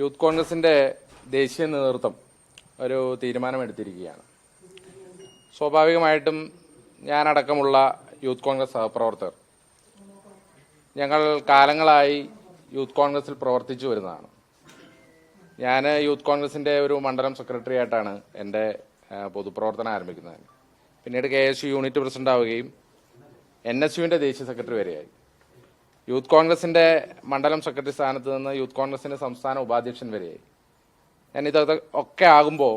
Youth കോൺഗ്രസിന്റെ ദേശീയ നേതൃത്വം ഒരു തീരുമാനമെടുത്തിരിക്കുകയാണ്. സ്വാഭാവികമായിട്ടും ഞാനടക്കമുള്ള യൂത്ത് കോൺഗ്രസ് സഹപ്രവർത്തകർ ഞങ്ങൾ കാലങ്ങളായി യൂത്ത് കോൺഗ്രസിൽ പ്രവർത്തിച്ചു വരുന്നതാണ്. ഞാൻ യൂത്ത് കോൺഗ്രസിന്റെ ഒരു മണ്ഡലം സെക്രട്ടറി ആയിട്ടാണ് എന്റെ പൊതുപ്രവർത്തനം ആരംഭിക്കുന്നത്. പിന്നീട് K S U unit president ആവുകയും എൻ എസ് യുവിന്റെ ദേശീയ സെക്രട്ടറി വരെയായി. യൂത്ത് കോൺഗ്രസിന്റെ മണ്ഡലം സെക്രട്ടറി സ്ഥാനത്ത് നിന്ന് യൂത്ത് കോൺഗ്രസിന്റെ സംസ്ഥാന ഉപാധ്യക്ഷൻ വരെയായി. ഞാൻ ഇതൊക്കെ ഒക്കെ ആകുമ്പോൾ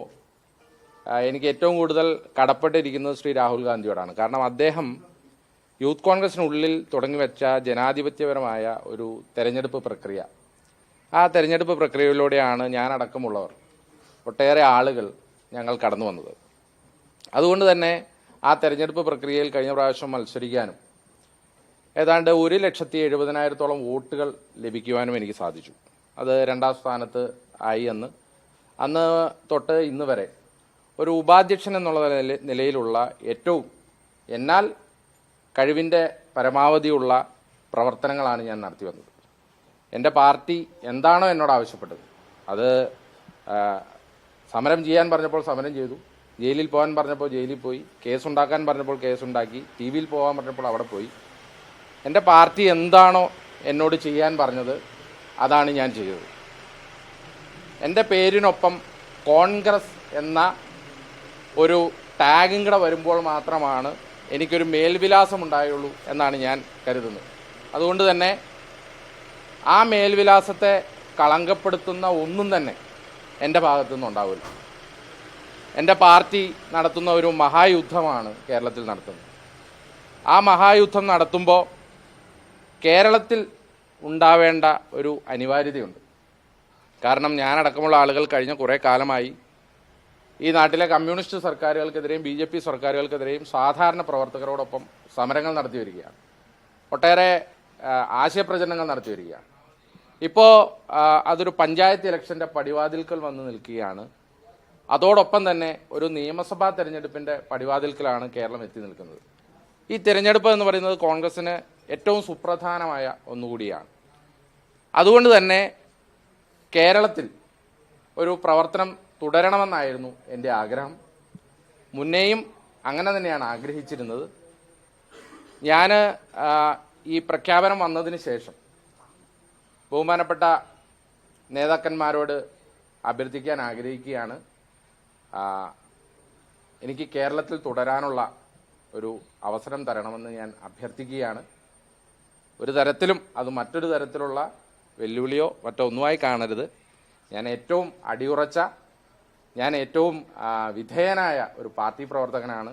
എനിക്ക് ഏറ്റവും കൂടുതൽ കടപ്പെട്ടിരിക്കുന്നത് ശ്രീ രാഹുൽ ഗാന്ധിയോടാണ്. കാരണം അദ്ദേഹം യൂത്ത് കോൺഗ്രസിനുള്ളിൽ തുടങ്ങിവെച്ച ജനാധിപത്യപരമായ ഒരു തെരഞ്ഞെടുപ്പ് പ്രക്രിയ. ആ തെരഞ്ഞെടുപ്പ് പ്രക്രിയയിലൂടെയാണ് ഞാനടക്കമുള്ളവർ ഒട്ടേറെ ആളുകൾ ഞങ്ങൾ കടന്നു വന്നത്. അതുകൊണ്ട് തന്നെ ആ തെരഞ്ഞെടുപ്പ് പ്രക്രിയയിൽ കഴിഞ്ഞ പ്രാവശ്യം മത്സരിക്കാനും ഏതാണ്ട് ഒരു ലക്ഷത്തി എഴുപതിനായിരത്തോളം വോട്ടുകൾ ലഭിക്കുവാനും എനിക്ക് സാധിച്ചു. അത് രണ്ടാം സ്ഥാനത്ത് ആയി എന്ന് അന്ന് തൊട്ട് ഇന്ന് വരെ ഒരു ഉപാധ്യക്ഷൻ എന്നുള്ള നില- നിലയിലുള്ള ഏറ്റവും എന്നാൽ കഴിവിന്റെ പരമാവധിയുള്ള പ്രവർത്തനങ്ങളാണ് ഞാൻ നടത്തി വന്നത്. എന്റെ പാർട്ടി എന്താണോ എന്നോട് ആവശ്യപ്പെട്ടത്. അത് സമരം ചെയ്യാൻ പറഞ്ഞപ്പോൾ സമരം ചെയ്തു. ജയിലിൽ പോകാൻ പറഞ്ഞപ്പോൾ ജയിലിൽ പോയി. കേസുണ്ടാക്കാൻ പറഞ്ഞപ്പോൾ കേസുണ്ടാക്കി. ടി വിയിൽ പോകാൻ പറഞ്ഞപ്പോൾ അവിടെ പോയി. എന്റെ പാർട്ടി എന്താണോ എന്നോട് ചെയ്യാൻ പറഞ്ഞത് അതാണ് ഞാൻ ചെയ്തത്. എന്റെ പേരിനൊപ്പം കോൺഗ്രസ് എന്ന ഒരു ടാഗും കൂടെ വരുമ്പോൾ മാത്രമാണ് എനിക്കൊരു മേൽവിലാസം ഉണ്ടായുള്ളൂ എന്നാണ് ഞാൻ കരുതുന്നത്. അതുകൊണ്ട് തന്നെ ആ മേൽവിലാസത്തെ കളങ്കപ്പെടുത്തുന്ന ഒന്നും തന്നെ എന്റെ ഭാഗത്തു നിന്നുണ്ടാവില്ല എന്റെ പാർട്ടി നടത്തുന്ന ഒരു മഹായുദ്ധമാണ് കേരളത്തിൽ നടത്തുന്നത്. ആ മഹായുദ്ധം നടത്തുമ്പോൾ കേരളത്തിൽ ഉണ്ടാവേണ്ട ഒരു അനിവാര്യതയുണ്ട്. കാരണം ഞാനടക്കമുള്ള ആളുകൾ കഴിഞ്ഞ കുറേ കാലമായി ഈ നാട്ടിലെ കമ്മ്യൂണിസ്റ്റ് സർക്കാരുകൾക്കെതിരെയും ബി ജെ പി സർക്കാരുകൾക്കെതിരെയും സാധാരണ പ്രവർത്തകരോടൊപ്പം സമരങ്ങൾ നടത്തി വരികയാണ്. ഒട്ടേറെ ആശയപ്രചരണങ്ങൾ നടത്തി വരികയാണ്. ഇപ്പോൾ അതൊരു പഞ്ചായത്ത് ഇലക്ഷന്റെ പടിവാതിൽക്കൽ വന്ന് നിൽക്കുകയാണ്. അതോടൊപ്പം തന്നെ ഒരു നിയമസഭാ തെരഞ്ഞെടുപ്പിന്റെ പടിവാതിൽക്കലാണ് കേരളം എത്തി നിൽക്കുന്നത്. ഈ തിരഞ്ഞെടുപ്പ് എന്ന് പറയുന്നത് കോൺഗ്രസിന് ഏറ്റവും സുപ്രധാനമായ ഒന്നുകൂടിയാണ്. അതുകൊണ്ട് തന്നെ കേരളത്തിൽ ഒരു പ്രവർത്തനം തുടരണമെന്നായിരുന്നു എന്റെ ആഗ്രഹം. മുന്നേയും അങ്ങനെ തന്നെയാണ് ആഗ്രഹിച്ചിരുന്നത്. ഞാൻ ഈ പ്രഖ്യാപനം വന്നതിന് ശേഷം ബഹുമാനപ്പെട്ട നേതാക്കന്മാരോട് അഭ്യർത്ഥിക്കാൻ ആഗ്രഹിക്കുകയാണ്. എനിക്ക് കേരളത്തിൽ തുടരാനുള്ള ഒരു അവസരം തരണമെന്ന് ഞാൻ അഭ്യർത്ഥിക്കുകയാണ്. ഒരു തരത്തിലും അത് മറ്റൊരു തരത്തിലുള്ള വെല്ലുവിളിയോ മറ്റോ ഒന്നുമായി കാണരുത്. ഞാൻ ഏറ്റവും അടിയുറച്ച ഞാൻ ഏറ്റവും വിധേയനായ ഒരു പാർട്ടി പ്രവർത്തകനാണ്.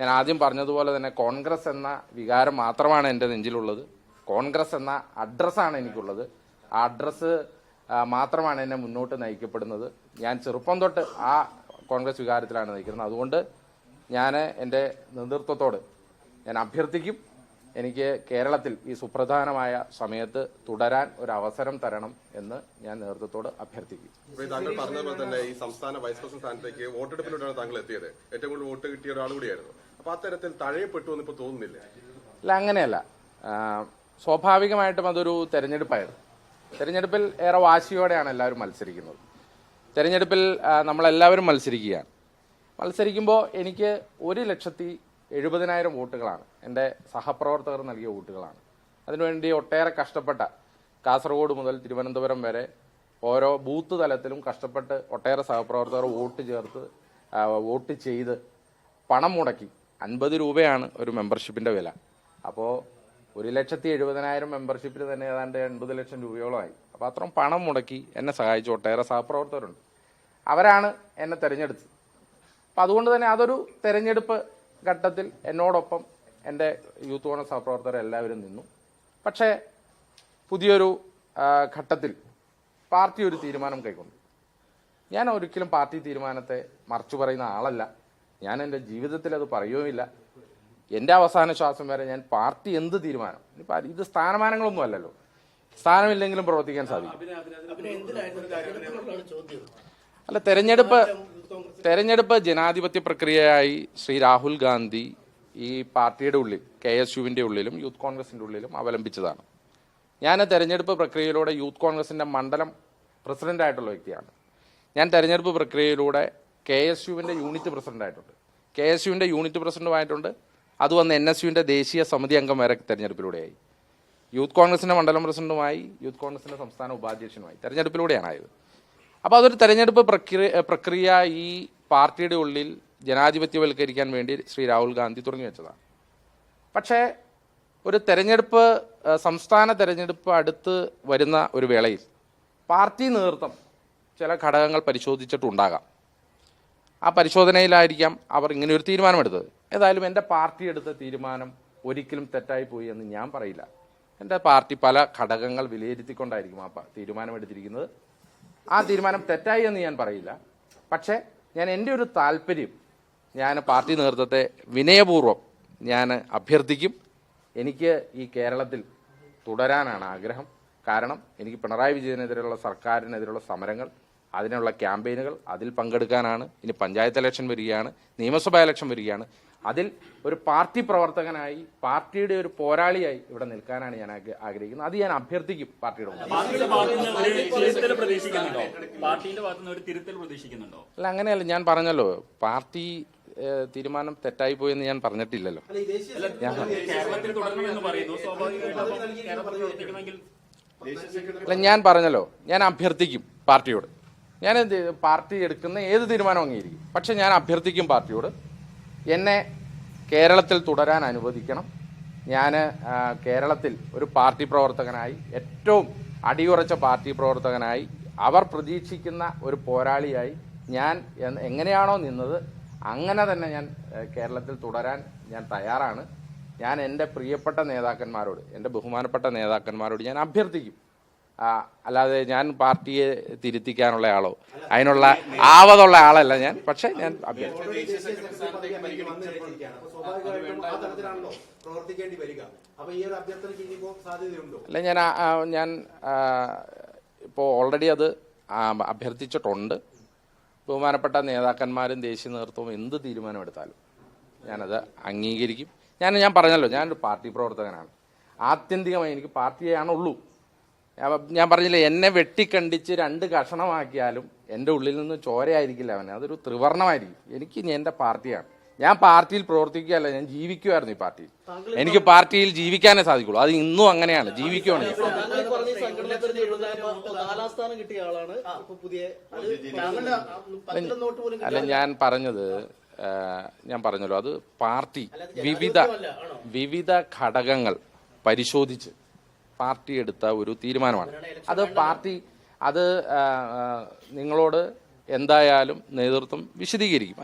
ഞാൻ ആദ്യം പറഞ്ഞതുപോലെ തന്നെ കോൺഗ്രസ് എന്ന വികാരം മാത്രമാണ് എന്റെ നെഞ്ചിലുള്ളത്. കോൺഗ്രസ് എന്ന അഡ്രസ്സാണ് എനിക്കുള്ളത്. ആ അഡ്രസ്സ് മാത്രമാണ് എന്നെ മുന്നോട്ട് നയിക്കപ്പെടുന്നത്. ഞാൻ ചെറുപ്പം തൊട്ട് ആ കോൺഗ്രസ് വികാരത്തിലാണ് നയിക്കുന്നത്. അതുകൊണ്ട് ഞാൻ എന്റെ നേതൃത്വത്തോട് ഞാൻ അഭ്യർത്ഥിക്കും. എനിക്ക് കേരളത്തിൽ ഈ സുപ്രധാനമായ സമയത്ത് തുടരാൻ ഒരു അവസരം തരണം എന്ന് ഞാൻ നേതൃത്വത്തോട് അഭ്യർത്ഥിക്കും താങ്കൾ പറഞ്ഞതുപോലെ തന്നെ ഈ സംസ്ഥാന വൈസ് പ്രസിഡന്റ് സ്ഥാനത്തേക്ക് വോട്ടെടുപ്പിലൂടെയാണ് താങ്കൾ എത്തിയത്. ഏറ്റവും കൂടുതൽ വോട്ട് കിട്ടിയ ഒരാൾ കൂടിയായിരുന്നു. അപ്പൊ അത്തരത്തിൽ തഴയപ്പെട്ടു എന്ന് ഇപ്പൊ തോന്നുന്നില്ല? അല്ല അങ്ങനെയല്ല. സ്വാഭാവികമായിട്ടും അതൊരു തെരഞ്ഞെടുപ്പായിരുന്നു. തെരഞ്ഞെടുപ്പിൽ ഏറെ വാശിയോടെയാണ് എല്ലാവരും മത്സരിക്കുന്നത്. തെരഞ്ഞെടുപ്പിൽ നമ്മളെല്ലാവരും മത്സരിക്കുകയാണ്. മത്സരിക്കുമ്പോൾ എനിക്ക് ഒരു ലക്ഷത്തി എഴുപതിനായിരം വോട്ടുകളാണ്. എന്റെ സഹപ്രവർത്തകർ നൽകിയ വോട്ടുകളാണ്. അതിനുവേണ്ടി ഒട്ടേറെ കഷ്ടപ്പെട്ട കാസർഗോഡ് മുതൽ തിരുവനന്തപുരം വരെ ഓരോ ബൂത്ത് തലത്തിലും കഷ്ടപ്പെട്ട് ഒട്ടേറെ സഹപ്രവർത്തകർ വോട്ട് ചേർത്ത് വോട്ട് ചെയ്ത് പണം മുടക്കി. അൻപത് രൂപയാണ് ഒരു മെമ്പർഷിപ്പിന്റെ വില. അപ്പോൾ ഒരു ലക്ഷത്തി എഴുപതിനായിരം മെമ്പർഷിപ്പിൽ തന്നെ ഏതാണ്ട് എൺപത് ലക്ഷം രൂപയോളമായി. അപ്പോൾ അത്രയും പണം മുടക്കി എന്നെ സഹായിച്ച ഒട്ടേറെ സഹപ്രവർത്തകരുണ്ട്. അവരാണ് എന്നെ തിരഞ്ഞെടുത്തത്. അപ്പം അതുകൊണ്ട് തന്നെ അതൊരു തെരഞ്ഞെടുപ്പ് ഘട്ടത്തിൽ എന്നോടൊപ്പം എന്റെ യൂത്ത് കോൺഗ്രസ് സഹപ്രവർത്തകർ എല്ലാവരും നിന്നു. പക്ഷേ പുതിയൊരു ഘട്ടത്തിൽ പാർട്ടി ഒരു തീരുമാനം കൈക്കൊണ്ടു. ഞാൻ ഒരിക്കലും പാർട്ടി തീരുമാനത്തെ മറച്ചു പറയുന്ന ആളല്ല. ഞാൻ എന്റെ ജീവിതത്തിൽ അത് പറയുകയുമില്ല. എന്റെ അവസാന ശ്വാസം വരെ ഞാൻ പാർട്ടി എന്ത് തീരുമാനം? ഇത് സ്ഥാനമാനങ്ങളൊന്നും അല്ലല്ലോ. സ്ഥാനമില്ലെങ്കിലും പ്രവർത്തിക്കാൻ സാധിക്കും. അല്ല തെരഞ്ഞെടുപ്പ് തെരഞ്ഞെടുപ്പ് ജനാധിപത്യ പ്രക്രിയയായി ശ്രീ രാഹുൽ ഗാന്ധി ഈ പാർട്ടിയുടെ ഉള്ളിൽ കെ എസ് യുവിന്റെ ഉള്ളിലും യൂത്ത് കോൺഗ്രസിന്റെ ഉള്ളിലും അവലംബിച്ചതാണ്. ഞാൻ തെരഞ്ഞെടുപ്പ് പ്രക്രിയയിലൂടെ യൂത്ത് കോൺഗ്രസിന്റെ മണ്ഡലം പ്രസിഡന്റ് ആയിട്ടുള്ള വ്യക്തിയാണ്. ഞാൻ തെരഞ്ഞെടുപ്പ് പ്രക്രിയയിലൂടെ കെ എസ് യുവിന്റെ യൂണിറ്റ് പ്രസിഡന്റ് ആയിട്ടുണ്ട്. കെ എസ് യുവിന്റെ യൂണിറ്റ് പ്രസിഡന്റുമായിട്ടുണ്ട് അത് വന്ന് എൻ എസ് യുവിന്റെ ദേശീയ സമിതി അംഗം വരെ തെരഞ്ഞെടുപ്പിലൂടെയായി. യൂത്ത് കോൺഗ്രസിന്റെ മണ്ഡലം പ്രസിഡന്റുമായി യൂത്ത് കോൺഗ്രസിന്റെ സംസ്ഥാന ഉപാധ്യക്ഷനുമായി തെരഞ്ഞെടുപ്പിലൂടെയാണ് ആയത്. അപ്പോൾ അതൊരു തെരഞ്ഞെടുപ്പ് പ്രക്രിയ പ്രക്രിയ ഈ പാർട്ടിയുടെ ഉള്ളിൽ ജനാധിപത്യവൽക്കരിക്കാൻ വേണ്ടി ശ്രീ രാഹുൽ ഗാന്ധി തുടങ്ങി വെച്ചതാണ്. പക്ഷേ ഒരു തെരഞ്ഞെടുപ്പ് സംസ്ഥാന തെരഞ്ഞെടുപ്പ് അടുത്ത് വരുന്ന ഒരു വേളയിൽ പാർട്ടി നേതൃത്വം ചില ഘടകങ്ങൾ പരിശോധിച്ചിട്ടുണ്ടാകാം. ആ പരിശോധനയിലായിരിക്കാം അവർ ഇങ്ങനെ ഒരു തീരുമാനമെടുത്തത്. ഏതായാലും എന്റെ പാർട്ടി എടുത്ത തീരുമാനം ഒരിക്കലും തെറ്റായി പോയി എന്ന് ഞാൻ പറയില്ല. എന്റെ പാർട്ടി പല ഘടകങ്ങൾ വിലയിരുത്തിക്കൊണ്ടായിരിക്കും ആ തീരുമാനമെടുത്തിരിക്കുന്നത്. ആ തീരുമാനം തെറ്റായി എന്ന് ഞാൻ പറയില്ല. പക്ഷേ ഞാൻ എന്റെ ഒരു താല്പര്യം ഞാൻ പാർട്ടി നേതൃത്വത്തെ വിനയപൂർവം ഞാൻ അഭ്യർത്ഥിക്കും. എനിക്ക് ഈ കേരളത്തിൽ തുടരാനാണ് ആഗ്രഹം. കാരണം എനിക്ക് പിണറായി വിജയനെതിരെയുള്ള സർക്കാരിനെതിരെയുള്ള സമരങ്ങൾ അതിനുള്ള ക്യാമ്പയിനുകൾ അതിൽ പങ്കെടുക്കാനാണ്. ഇനി പഞ്ചായത്ത് ഇലക്ഷൻ വരികയാണ് നിയമസഭാ ഇലക്ഷൻ വരികയാണ്. അതിൽ ഒരു പാർട്ടി പ്രവർത്തകനായി പാർട്ടിയുടെ ഒരു പോരാളിയായി ഇവിടെ നിൽക്കാനാണ് ഞാൻ ആഗ്ര- ആഗ്രഹിക്കുന്നത്. അത് ഞാൻ അഭ്യർത്ഥിക്കും പാർട്ടിയുടെ അല്ല അങ്ങനെയല്ല ഞാൻ പറഞ്ഞല്ലോ പാർട്ടി തീരുമാനം തെറ്റായി പോയെന്ന് ഞാൻ പറഞ്ഞിട്ടില്ലല്ലോ. അല്ല ഞാൻ പറഞ്ഞല്ലോ ഞാൻ അഭ്യർത്ഥിക്കും പാർട്ടിയോട്. ഞാൻ പാർട്ടി എടുക്കുന്ന ഏത് തീരുമാനം അംഗീകരിക്കും. പക്ഷെ ഞാൻ അഭ്യർത്ഥിക്കും പാർട്ടിയോട് എന്നെ കേരളത്തിൽ തുടരാൻ അനുവദിക്കണം. ഞാൻ കേരളത്തിൽ ഒരു പാർട്ടി പ്രവർത്തകനായി ഏറ്റവും അടിയുറച്ച പാർട്ടി പ്രവർത്തകനായി അവർ പ്രതീക്ഷിക്കുന്ന ഒരു പോരാളിയായി ഞാൻ എങ്ങനെയാണോ നിന്നത് അങ്ങനെ തന്നെ ഞാൻ കേരളത്തിൽ തുടരാൻ ഞാൻ തയ്യാറാണ്. ഞാൻ എന്റെ പ്രിയപ്പെട്ട നേതാക്കന്മാരോട് എന്റെ ബഹുമാനപ്പെട്ട നേതാക്കന്മാരോട് ഞാൻ അഭ്യർത്ഥിക്കും. അല്ലാതെ ഞാൻ പാർട്ടിയെ തിരുത്തിക്കാനുള്ള ആളോ. അതിനുള്ള ആവതുള്ള ആളല്ല ഞാൻ പക്ഷെ ഞാൻ അല്ല ഞാൻ ഞാൻ ഇപ്പോൾ ഓൾറെഡി അത് അഭ്യർത്ഥിച്ചിട്ടുണ്ട്. ബഹുമാനപ്പെട്ട നേതാക്കന്മാരും ദേശീയ നേതൃത്വവും എന്ത് തീരുമാനമെടുത്താലും ഞാനത് അംഗീകരിക്കും. ഞാൻ ഞാൻ പറഞ്ഞല്ലോ ഞാനൊരു പാർട്ടി പ്രവർത്തകനാണ്. ആത്യന്തികമായി എനിക്ക് പാർട്ടിയാണുള്ളൂ ഞാൻ- പറഞ്ഞില്ലേ എന്നെ വെട്ടിക്കണ്ടിച്ച് രണ്ട് കഷണമാക്കിയാലും എന്റെ ഉള്ളിൽ നിന്ന് ചോരയായിരിക്കില്ല അവന്. അതൊരു ത്രിവർണമായിരിക്കും. എനിക്ക് ഇനി എന്റെ പാർട്ടിയാണ്. ഞാൻ പാർട്ടിയിൽ പ്രവർത്തിക്കുകയല്ല ഞാൻ ജീവിക്കുമായിരുന്നു ഈ പാർട്ടിയിൽ. എനിക്ക് പാർട്ടിയിൽ ജീവിക്കാനേ സാധിക്കുള്ളൂ. അത് ഇന്നും അങ്ങനെയാണ് ജീവിക്കുവാണ് ഞാൻ താങ്കൾ പറഞ്ഞ ഈ സംഘടനാ തെരഞ്ഞെടുപ്പിൽ ഇപ്പൊ നാലാം സ്ഥാനം കിട്ടിയ ആളാണ്. ഇപ്പൊ പുതിയ അത് താങ്കളുടെ പത്തിലും നോട്ട് പോലും അല്ല ഞാൻ പറഞ്ഞത് ഞാൻ പറഞ്ഞല്ലോ അത് പാർട്ടി വിവിധ വിവിധ ഘടകങ്ങൾ പരിശോധിച്ച് പാർട്ടി എടുത്ത ഒരു തീരുമാനമാണ്. അത് പാർട്ടി അത് നിങ്ങളോട് എന്തായാലും നേതൃത്വം വിശദീകരിക്കും.